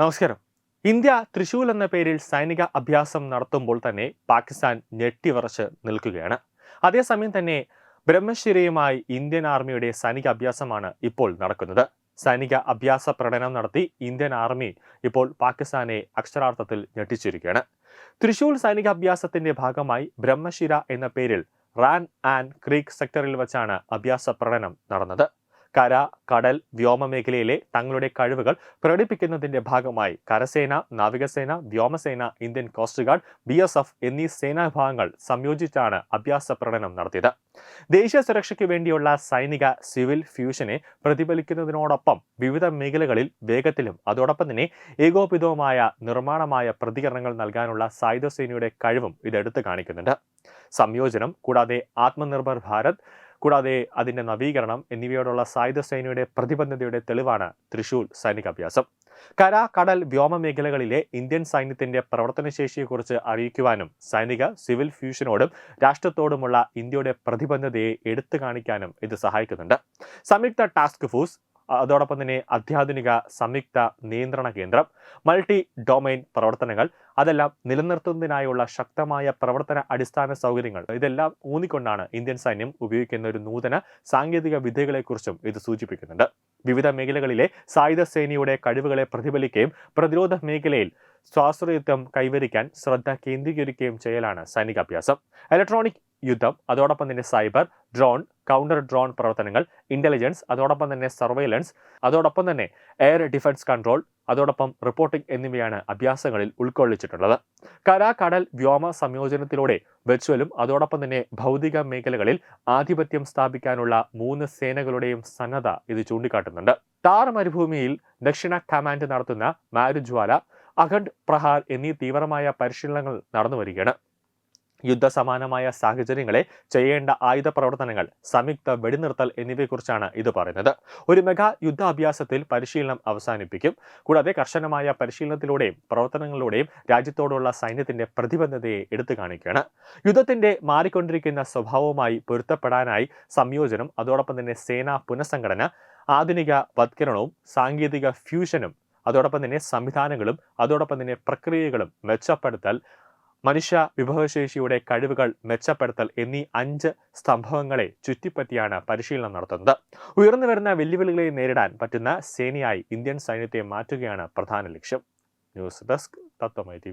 നമസ്കാരം. ഇന്ത്യ തൃശൂൽ എന്ന പേരിൽ സൈനിക അഭ്യാസം നടത്തുമ്പോൾ തന്നെ പാകിസ്ഥാൻ ഞെട്ടിവറച്ച് നിൽക്കുകയാണ്. അതേസമയം തന്നെ ബ്രഹ്മശിരയുമായി ഇന്ത്യൻ ആർമിയുടെ സൈനിക അഭ്യാസമാണ് ഇപ്പോൾ നടക്കുന്നത്. സൈനിക അഭ്യാസ പ്രകടനം നടത്തി ഇന്ത്യൻ ആർമി ഇപ്പോൾ പാകിസ്ഥാനെ അക്ഷരാർത്ഥത്തിൽ ഞെട്ടിച്ചിരിക്കുകയാണ്. തൃശൂൽ സൈനിക അഭ്യാസത്തിന്റെ ഭാഗമായി ബ്രഹ്മശിര എന്ന പേരിൽ റാൻ ആൻഡ് ക്രീക്ക് സെക്ടറിൽ വെച്ചാണ് അഭ്യാസ പ്രകടനം നടന്നത്. കര കടൽ വ്യോമ മേഖലയിലെ തങ്ങളുടെ കഴിവുകൾ പ്രകടിപ്പിക്കുന്നതിന്റെ ഭാഗമായി കരസേന നാവികസേന വ്യോമസേന Indian coast guard B S F എന്നീ സേനാവിഭാഗങ്ങൾ സംയോജിച്ചാണ് അഭ്യാസ പ്രകടനം നടത്തിയത്. ദേശീയ സുരക്ഷയ്ക്ക് വേണ്ടിയുള്ള സൈനിക സിവിൽ ഫ്യൂഷനെ പ്രതിഫലിക്കുന്നതിനോടൊപ്പം വിവിധ മേഖലകളിൽ വേഗത്തിലും അതോടൊപ്പം തന്നെ ഏകോപിതവുമായ നിർമ്മാണമായ പ്രതികരണങ്ങൾ നൽകാനുള്ള സായുധ സേനയുടെ കഴിവും ഇത് എടുത്തു കാണിക്കുന്നുണ്ട്. സംയോജനം കൂടാതെ ആത്മനിർഭർ ഭാരത് കൂടാതെ അതിന്റെ നവീകരണം എന്നിവയോടുള്ള സായുധ സേനയുടെ പ്രതിബദ്ധതയുടെ തെളിവാണ് തൃശൂൽ സൈനികാഭ്യാസം. കര കടൽ വ്യോമ മേഖലകളിലെ ഇന്ത്യൻ സൈന്യത്തിന്റെ പ്രവർത്തനശേഷിയെക്കുറിച്ച് അറിയിക്കുവാനും സൈനിക സിവിൽ ഫ്യൂഷനോടും രാഷ്ട്രത്തോടുമുള്ള ഇന്ത്യയുടെ പ്രതിബദ്ധതയെ എടുത്തു കാണിക്കാനും ഇത് സഹായിക്കുന്നുണ്ട്. സംയുക്ത ടാസ്ക് ഫോഴ്സ് അതോടൊപ്പം തന്നെ അത്യാധുനിക സംയുക്ത നിയന്ത്രണ കേന്ദ്രം മൾട്ടി ഡൊമൈൻ പ്രവർത്തനങ്ങൾ അതെല്ലാം നിലനിർത്തുന്നതിനായുള്ള ശക്തമായ പ്രവർത്തന അടിസ്ഥാന സൗകര്യങ്ങൾ. ഇതെല്ലാം ഊന്നിക്കൊണ്ടാണ് ഇന്ത്യൻ സൈന്യം ഉപയോഗിക്കുന്ന ഒരു നൂതന സാങ്കേതിക വിദ്യകളെക്കുറിച്ചും ഇത് സൂചിപ്പിക്കുന്നുണ്ട്. വിവിധ മേഖലകളിലെ സായുധ സേനയുടെ കഴിവുകളെ പ്രതിഫലിക്കുകയും പ്രതിരോധ മേഖലയിൽ സ്വാശ്രയത്വം കൈവരിക്കാൻ ശ്രദ്ധ കേന്ദ്രീകരിക്കുകയും ചെയ്യലാണ് സൈനികാഭ്യാസം. ഇലക്ട്രോണിക് യുദ്ധം അതോടൊപ്പം തന്നെ സൈബർ ഡ്രോൺ കൗണ്ടർ ഡ്രോൺ പ്രവർത്തനങ്ങൾ ഇന്റലിജൻസ് അതോടൊപ്പം തന്നെ സർവൈലൻസ് അതോടൊപ്പം തന്നെ എയർ ഡിഫൻസ് കൺട്രോൾ അതോടൊപ്പം റിപ്പോർട്ടിംഗ് എന്നിവയാണ് അഭ്യാസങ്ങളിൽ ഉൾക്കൊള്ളിച്ചിട്ടുള്ളത്. കര കടൽ വ്യോമ സംയോജനത്തിലൂടെ വെർച്വലും അതോടൊപ്പം തന്നെ ഭൗതിക മേഖലകളിൽ ആധിപത്യം സ്ഥാപിക്കാനുള്ള മൂന്ന് സേനകളുടെയും സന്നദ്ധ ഇത് ചൂണ്ടിക്കാട്ടുന്നുണ്ട്. താർ മരുഭൂമിയിൽ ദക്ഷിണ കമാൻഡ് നടത്തുന്ന മാരുജ്വാല അഖണ്ഡ് പ്രഹാർ എന്നീ തീവ്രമായ പരിശീലനങ്ങൾ നടന്നു വരികയാണ് യുദ്ധസമാനമായ സാഹചര്യങ്ങളെ ചെയ്യേണ്ട ആയുധ പ്രവർത്തനങ്ങൾ സംയുക്ത വെടിനിർത്തൽ എന്നിവയെക്കുറിച്ചാണ് ഇത് പറയുന്നത്. ഒരു മെഗാ യുദ്ധാഭ്യാസത്തിൽ പരിശീലനം അവസാനിപ്പിക്കും. കൂടാതെ കർശനമായ പരിശീലനത്തിലൂടെയും പ്രവർത്തനങ്ങളിലൂടെയും രാജ്യത്തോടുള്ള സൈന്യത്തിന്റെ പ്രതിബദ്ധതയെ എടുത്തു കാണിക്കുകയാണ്. യുദ്ധത്തിന്റെ മാറിക്കൊണ്ടിരിക്കുന്ന സ്വഭാവവുമായി പൊരുത്തപ്പെടാനായി സംയോജനം അതോടൊപ്പം തന്നെ സേനാ പുനഃസംഘടന ആധുനിക വത്കരണവും സാങ്കേതിക ഫ്യൂഷനും അതോടൊപ്പം തന്നെ സംവിധാനങ്ങളും അതോടൊപ്പം തന്നെ പ്രക്രിയകളും മെച്ചപ്പെടുത്തൽ മനുഷ്യ വിഭവശേഷിയുടെ കഴിവുകൾ മെച്ചപ്പെടുത്തൽ എന്നീ അഞ്ച് സ്തംഭങ്ങളെ ചുറ്റിപ്പറ്റിയാണ് പരിശീലനം നടത്തുന്നത്. ഉയർന്നു വരുന്ന വെല്ലുവിളികളെ നേരിടാൻ പറ്റുന്ന സേനയായി ഇന്ത്യൻ സൈന്യത്തെ മാറ്റുകയാണ് പ്രധാന ലക്ഷ്യം. ന്യൂസ് ഡെസ്ക് തത്വമൈ ടി